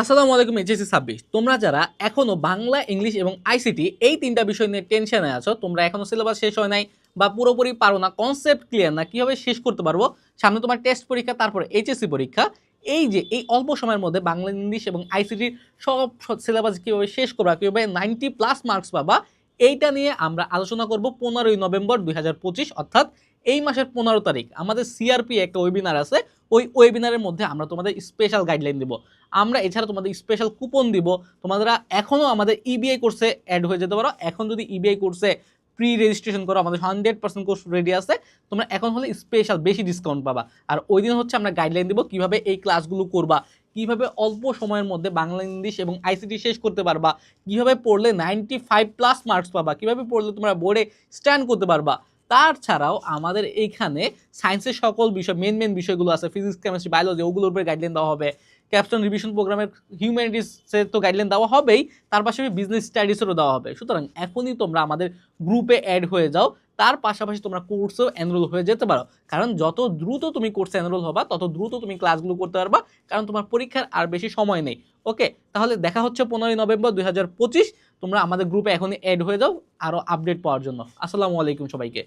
আসসালামু আলাইকুম এইচএসসি ছাব্বিশ। তোমরা যারা এখনও বাংলা, ইংলিশ এবং আইসিটি এই তিনটা বিষয় নিয়ে টেনশনে আছো, তোমরা এখনও সিলেবাস শেষ হয় নাই বা পুরোপুরি পারো না কনসেপ্ট ক্লিয়ার না, কীভাবে শেষ করতে পারব, সামনে তোমার টেস্ট পরীক্ষা, তারপরে এইচএসসি পরীক্ষা, এই যে, এই অল্প সময়ের মধ্যে বাংলা, ইংলিশ এবং আইসিটির সব সিলেবাস কীভাবে শেষ করবা, কীভাবে নাইনটি প্লাস মার্কস পাবা, এইটা নিয়ে আমরা আলোচনা করব পনেরোই নভেম্বর দুই হাজার পঁচিশ, অর্থাৎ এই মাসের পনেরো তারিখ। আমাদের সিআরপি একটা ওয়েবিনার আছে ওই ওয়েবিনারের মধ্যে আমরা তোমাদের স্পেশাল গাইডলাইন দিব। আমরা এছাড়া তোমাদের স্পেশাল কুপন দিব। তোমরা এখনও আমাদের ইবিআই কোর্সে অ্যাড হয়ে যেতে পারো। এখন যদি ইবিআই কোর্সে প্রি রেজিস্ট্রেশন করো, আমাদের হান্ড্রেড পার্সেন্ট কোর্স রেডি আছে, তোমরা এখন হলে স্পেশাল বেশি ডিসকাউন্ট পাবা। আর ওই দিন হচ্ছে আমরা গাইডলাইন দিব কীভাবে এই ক্লাসগুলো করবা, কীভাবে অল্প সময়ের মধ্যে বাংলা, ইংলিশ এবং আইসিটি শেষ করতে পারবা, কীভাবে পড়লে নাইনটি ফাইভ প্লাস মার্কস পাবা, কীভাবে পড়লে তোমরা বোর্ডে স্ট্যান্ড করতে পারবা তাছাড়াও আমাদের এইখানে সায়েন্সের সকল বিষয় মেন মেন বিষয়গুলো আছে ফিজিক্স কেমিস্ট্রি বায়োলজি ওগুলোর উপরে গাইডলাইন দেওয়া হবে। ক্যাপস্টন রিভিশন প্রোগ্রামের হিউম্যানিটিসের তো গাইডলাইন দেওয়া হবেই, তার পাশাপাশি বিজনেস স্টাডিজেরও দেওয়া হবে। সুতরাং এখনই তোমরা আমাদের গ্রুপে অ্যাড হয়ে যাও, তার পাশাপাশি তোমরা কোর্সেও এনরোল হয়ে যেতে পারো। কারণ যত দ্রুত তুমি কোর্সে এনরোল হবা, তত দ্রুত তুমি ক্লাসগুলো করতে পারবা, কারণ তোমার পরীক্ষার আর বেশি সময় নেই। ওকে তাহলে দেখা হচ্ছে পনেরোই নভেম্বর দু হাজার পঁচিশ। তোমরা আমাদের গ্রুপে এখনই অ্যাড হয়ে যাও আরও আপডেট পাওয়ার জন্য। আসসালামু আলাইকুম সবাইকে।